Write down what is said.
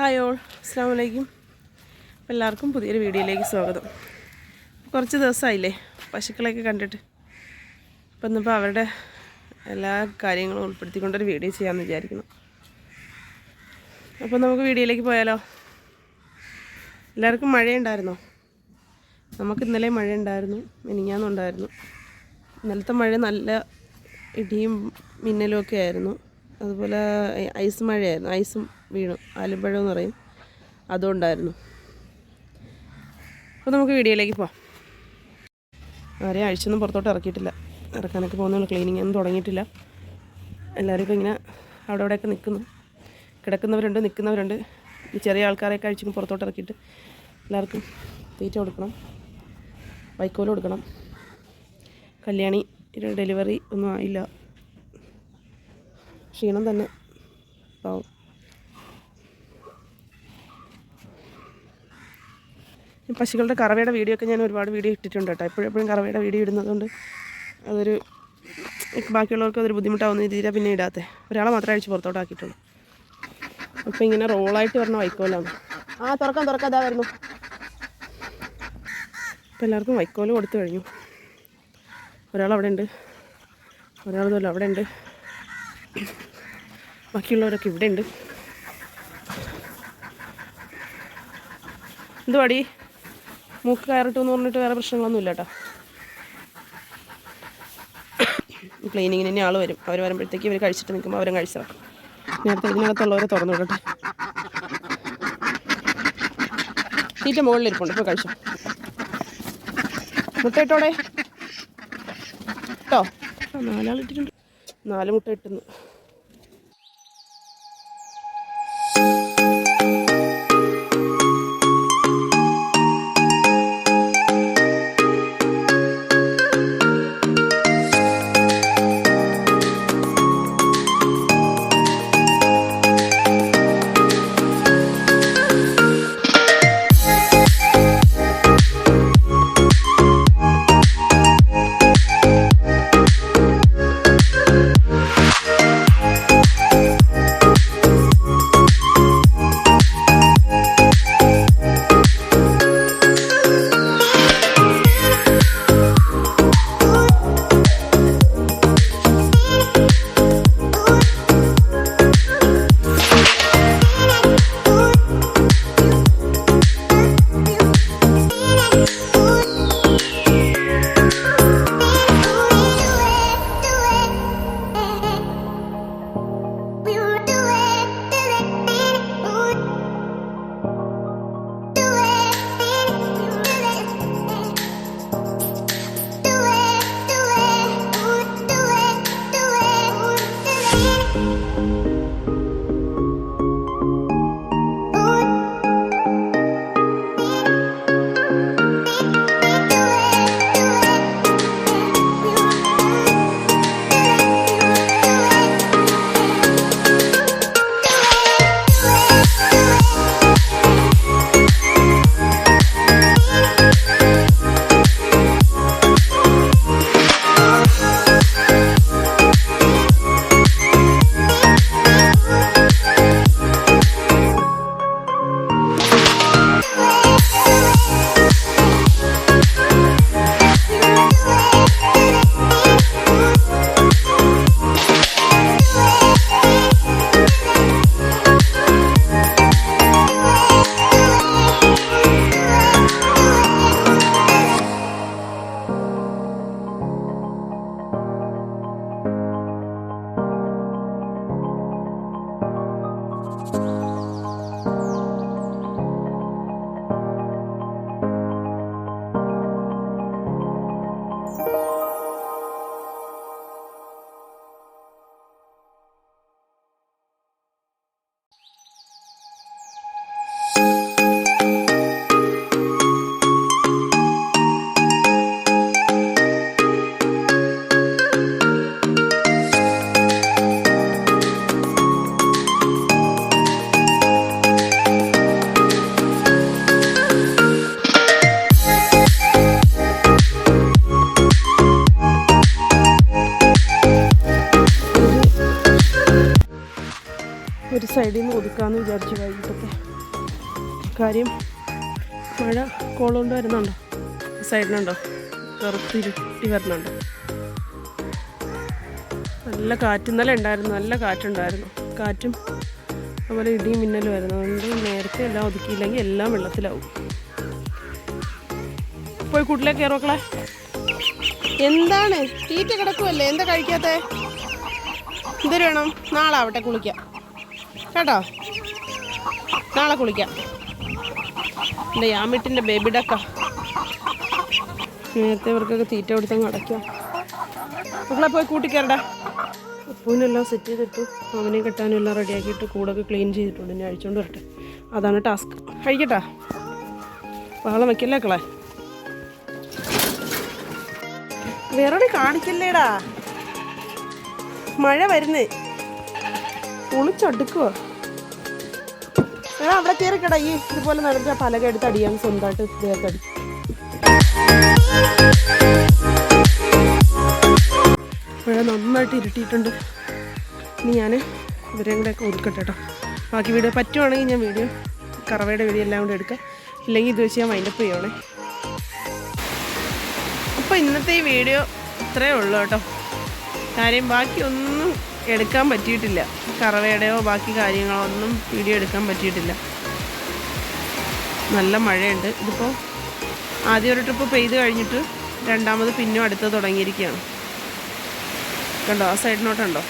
Hi all അസ്സാം വലൈക്കും എല്ലാവർക്കും പുതിയൊരു വീഡിയോയിലേക്ക് സ്വാഗതം. കുറച്ച് ദിവസമായില്ലേ പശുക്കളെയൊക്കെ കണ്ടിട്ട്. അപ്പം ഇന്നിപ്പോൾ അവരുടെ എല്ലാ കാര്യങ്ങളും ഉൾപ്പെടുത്തിക്കൊണ്ടൊരു വീഡിയോ ചെയ്യാമെന്ന് വിചാരിക്കുന്നു. അപ്പോൾ നമുക്ക് വീഡിയോയിലേക്ക് പോയാലോ? എല്ലാവർക്കും മഴയുണ്ടായിരുന്നോ? നമുക്ക് ഇന്നലെ മഴയുണ്ടായിരുന്നു മിനിഞ്ഞാന്നുണ്ടായിരുന്നു. ഇന്നലത്തെ മഴ നല്ല ഇടിയും മിന്നലും ഒക്കെ ആയിരുന്നു. അതുപോലെ ഐസ് മഴയായിരുന്നു ഐസും വീണു. ആലുംപഴം എന്ന് പറയും. അതുകൊണ്ടായിരുന്നു. അപ്പോൾ നമുക്ക് വീഡിയോയിലേക്ക് പോവാം. ആരെയും അഴിച്ചൊന്നും പുറത്തോട്ട് ഇറക്കിയിട്ടില്ല. ഇറക്കാനൊക്കെ പോകുന്നുള്ള. ക്ലീനിങ് ഒന്നും തുടങ്ങിയിട്ടില്ല. എല്ലാവരും ഇപ്പോൾ ഇങ്ങനെ അവിടെ അവിടെയൊക്കെ നിൽക്കുന്നു കിടക്കുന്നവരുണ്ട് നിൽക്കുന്നവരുണ്ട്. ചെറിയ ആൾക്കാരെയൊക്കെ അഴിച്ചു പുറത്തോട്ട് ഇറക്കിയിട്ട് എല്ലാവർക്കും തീറ്റ കൊടുക്കണം. വൈക്കോൽ കൊടുക്കണം. കല്യാണി ഡെലിവറി ഒന്നും ആയില്ല. ക്ഷീണം തന്നെ. പാവം. പശുക്കളുടെ കറവയുടെ വീഡിയോ ഒക്കെ ഞാൻ ഒരുപാട് വീഡിയോ ഇട്ടിട്ടുണ്ട് കേട്ടോ. എപ്പോഴെപ്പോഴും കറവയുടെ വീഡിയോ ഇടുന്നതുകൊണ്ട് അതൊരു ബാക്കിയുള്ളവർക്ക് അതൊരു ബുദ്ധിമുട്ടാവുന്ന രീതിയിലാണ് പിന്നെ ഇടാത്തത് ഒരാളെ മാത്രമേ അഴിച്ച് പുറത്തോട്ടാക്കിയിട്ടുള്ളൂ അപ്പോൾ ഇങ്ങനെ റോളായിട്ട് വരണ വൈക്കോലാണ്. ആ തുറക്കാൻ തുറക്കാം അതാ വരുന്നു. അപ്പോൾ എല്ലാവർക്കും വൈക്കോൽ കൊടുത്തു കഴിഞ്ഞു. ഒരാൾ അവിടെ ഉണ്ട്. ഒരാൾ ഇതുമല്ല അവിടെ ഉണ്ട്. ബാക്കിയുള്ളവരൊക്കെ ഇവിടെ ഉണ്ട്. എന്തുവാടി? മൂക്ക് കയറിട്ടു എന്ന് പറഞ്ഞിട്ട് വേറെ പ്രശ്നങ്ങളൊന്നും ഇല്ല കേട്ടോ. ക്ലീനിങ്ങിന് ഇനി ആൾ വരും. അവർ വരുമ്പോഴത്തേക്ക് ഇവർ കഴിച്ചിട്ട് നിൽക്കുമ്പോൾ അവരും കഴിച്ചോ നേരത്തെ ഇതിനകത്തുള്ളവരെ തുറന്നു വിടട്ടെ. തീറ്റ മുകളിലിരിപ്പുണ്ട്. ഇപ്പോൾ കഴിച്ചു. മുട്ടയിട്ടോടെ? കേട്ടോ നാലാളിട്ടിട്ടുണ്ട്. നാല് മുട്ട ഇട്ടുന്നു സൈഡിൽ നിന്ന് ഒതുക്കാമെന്ന് വിചാരിച്ചു വൈകിട്ടൊക്കെ. കാര്യം മഴ കോളുകൊണ്ട് വരുന്നുണ്ടോ? സൈഡിനുണ്ടോ കറുത്തിരുട്ടി വരുന്നുണ്ടോ? നല്ല കാറ്റ് ഇന്നലെ ഉണ്ടായിരുന്നു നല്ല കാറ്റുണ്ടായിരുന്നു. കാറ്റും അതുപോലെ ഇടിയും മിന്നലും ആയിരുന്നു. അതുകൊണ്ട് നേരത്തെ എല്ലാം ഒതുക്കിയില്ലെങ്കിൽ എല്ലാം വെള്ളത്തിലാവും. പോയി കൂട്ടിലേക്ക് കയറോക്കളെ എന്താണ്? തീറ്റ കിടക്കുമല്ലേ എന്താ കഴിക്കാത്ത? ഇതൊരു വേണം. നാളെ ആവട്ടെ കുളിക്കാം കേട്ടോ? നാളെ കുളിക്കാം. എന്റെ യാമിട്ടിന്റെ ബേബി ഡക്ക നേരത്തെ ഇവർക്കൊക്കെ തീറ്റ കൊടുത്തങ്ങ് അടയ്ക്കാം. മക്കളെ പോയി കൂട്ടിക്കയറടാ അപ്പൂനെല്ലാം സെറ്റ് ചെയ്തിട്ട്. അവനെ കെട്ടാനും എല്ലാം റെഡിയാക്കിയിട്ട് കൂടൊക്കെ ക്ലീൻ ചെയ്തിട്ടുണ്ട്. ഇനി അഴിച്ചുകൊണ്ട് വരട്ടെ. അതാണ് ടാസ്ക് കഴിക്കട്ടാ ബഹളം വയ്ക്കല്ലേ കളെ വേറെ കാണിക്കല്ലേടാ. മഴ വരുന്നേ. കുളിച്ചടുക്കുവോ? ഞാൻ അവിടെ കയറിക്കടാ ഈ ഇതുപോലെ നടന്ന പലക എടുത്ത് അടിയാൻ സ്വന്തമായിട്ട് മഴ നന്നായിട്ട് ഇരുട്ടിയിട്ടുണ്ട്. ഇനി ഞാൻ ഇവരെയും കൂടെ ഒക്കെ ഒതുക്കട്ടെ കേട്ടോ ബാക്കി വീഡിയോ പറ്റുവാണെങ്കിൽ ഞാൻ വീഡിയോ കറവയുടെ വീഡിയോ എല്ലാം കൂടെ എടുക്കാം. ഇല്ലെങ്കിൽ ഇത് വെച്ച് ഞാൻ വൈൻഡപ്പ് ചെയ്യണേ അപ്പോൾ ഇന്നത്തെ ഈ വീഡിയോ ഇത്രയേ ഉള്ളൂ കേട്ടോ. കാര്യം ബാക്കി ഒന്നും എടുക്കാൻ പറ്റിയിട്ടില്ല. കറവയുടെയോ ബാക്കി കാര്യങ്ങളോ ഒന്നും വീഡിയോ എടുക്കാൻ പറ്റിയിട്ടില്ല. നല്ല മഴയുണ്ട്. ഇതിപ്പോൾ ആദ്യം ഒരു ട്രിപ്പ് പെയ്ത് കഴിഞ്ഞിട്ട് രണ്ടാമത് പിന്നും അടുത്ത് തുടങ്ങിയിരിക്കുകയാണ്. കണ്ടോ? ആ സൈഡിനോട്ടുണ്ടോ